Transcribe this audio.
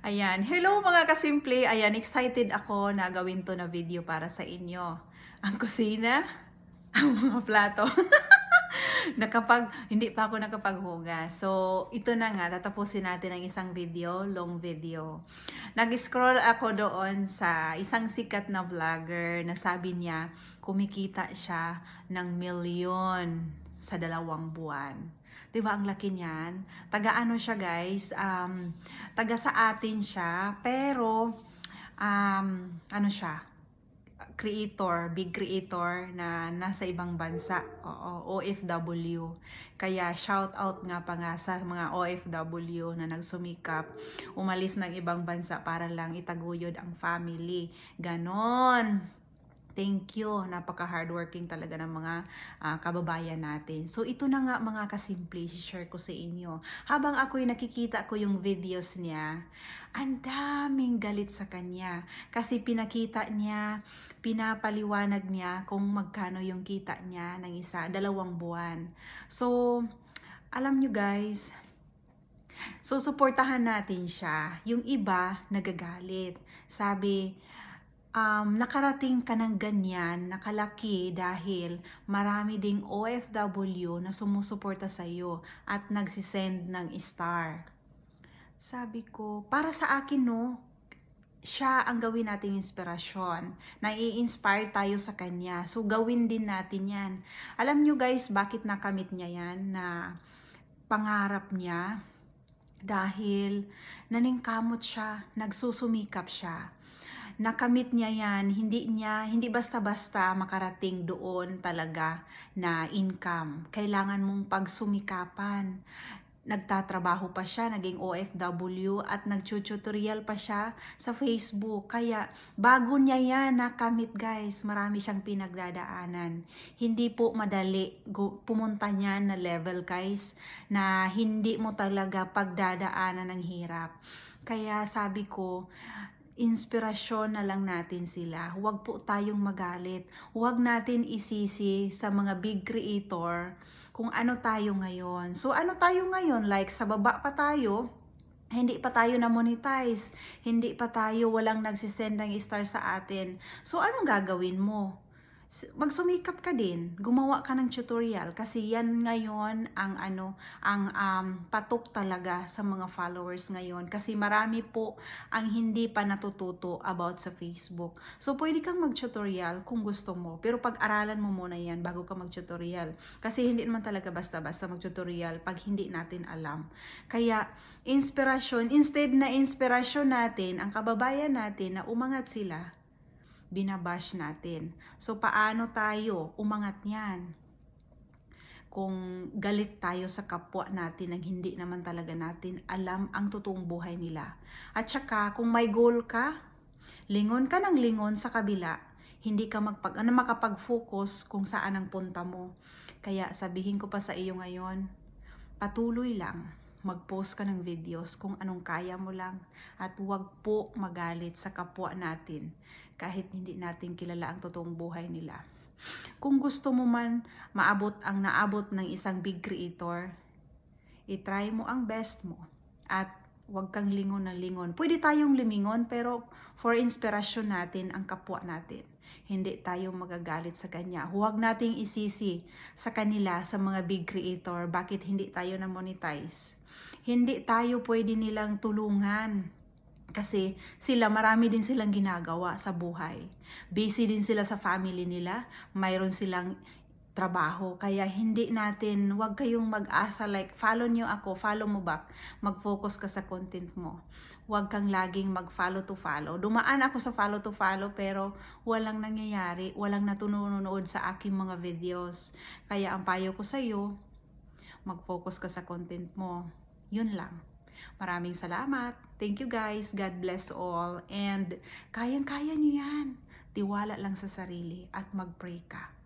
Ayan. Hello mga kasimple. Ayan, excited ako na gawin to na video para sa inyo. Ang kusina, ang mga plato. nakapag, hindi pa ako nakapaghugas. So, ito na nga, tatapusin natin ang isang video, long video. Nag-scroll ako doon sa isang sikat na vlogger na sabi niya, kumikita siya ng milyon sa dalawang buwan. 'Di ba ang laki niyan? Taga ano siya guys? Um, taga sa atin siya, pero um, ano siya? creator, big creator na nasa ibang bansa, oo, OFW. Kaya shout out nga pa nga sa mga OFW na nagsumikap, umalis ng ibang bansa para lang itaguyod ang family. Ganon. Thank you. Napaka-hardworking talaga ng mga ah, kababayan natin. So, ito na nga mga kasimple, share ko sa inyo. Habang ako'y nakikita ko yung videos niya, ang daming galit sa kanya. Kasi pinakita niya, pinapaliwanag niya kung magkano yung kita niya ng isa, dalawang buwan. So, alam nyo guys, So, suportahan natin siya. Yung iba, nagagalit. Sabi, um, nakarating ka ng ganyan, nakalaki dahil marami ding OFW na sumusuporta sa iyo at nagsisend ng star. Sabi ko, para sa akin no, siya ang gawin nating inspirasyon. Nai-inspire tayo sa kanya. So, gawin din natin yan. Alam nyo guys, bakit nakamit niya yan na pangarap niya? Dahil naningkamot siya, nagsusumikap siya nakamit niya yan, hindi niya, hindi basta-basta makarating doon talaga na income. Kailangan mong pagsumikapan. Nagtatrabaho pa siya, naging OFW at nagtututorial pa siya sa Facebook. Kaya bago niya yan nakamit guys, marami siyang pinagdadaanan. Hindi po madali pumunta niya na level guys na hindi mo talaga pagdadaanan ng hirap. Kaya sabi ko, inspirasyon na lang natin sila. Huwag po tayong magalit. Huwag natin isisi sa mga big creator kung ano tayo ngayon. So ano tayo ngayon? Like sa baba pa tayo, hindi pa tayo na monetize, hindi pa tayo walang nagsisend ng star sa atin. So anong gagawin mo? Magsumikap ka din, gumawa ka ng tutorial kasi yan ngayon ang ano, ang um, patok talaga sa mga followers ngayon kasi marami po ang hindi pa natututo about sa Facebook. So pwede kang mag-tutorial kung gusto mo, pero pag-aralan mo muna yan bago ka mag-tutorial kasi hindi naman talaga basta-basta mag-tutorial pag hindi natin alam. Kaya inspirasyon, instead na inspirasyon natin ang kababayan natin na umangat sila, binabash natin. So, paano tayo umangat niyan? Kung galit tayo sa kapwa natin nang hindi naman talaga natin alam ang totoong buhay nila. At saka, kung may goal ka, lingon ka ng lingon sa kabila, hindi ka magpag, ano, makapag-focus kung saan ang punta mo. Kaya sabihin ko pa sa iyo ngayon, patuloy lang mag-post ka ng videos kung anong kaya mo lang at huwag po magalit sa kapwa natin kahit hindi natin kilala ang totoong buhay nila. Kung gusto mo man maabot ang naabot ng isang big creator, itry mo ang best mo at huwag kang lingon na lingon. Pwede tayong limingon pero for inspiration natin ang kapwa natin. Hindi tayo magagalit sa kanya. Huwag nating isisi sa kanila sa mga big creator bakit hindi tayo na monetize. Hindi tayo pwede nilang tulungan kasi sila, marami din silang ginagawa sa buhay. Busy din sila sa family nila. Mayroon silang trabaho. Kaya hindi natin, wag kayong mag-asa like, follow nyo ako, follow mo back. Mag-focus ka sa content mo. Huwag kang laging mag-follow to follow. Dumaan ako sa follow to follow pero walang nangyayari, walang natununood sa aking mga videos. Kaya ang payo ko sa iyo, mag-focus ka sa content mo. Yun lang. Maraming salamat. Thank you guys. God bless all. And kayang-kaya nyo yan. Tiwala lang sa sarili at mag-pray ka.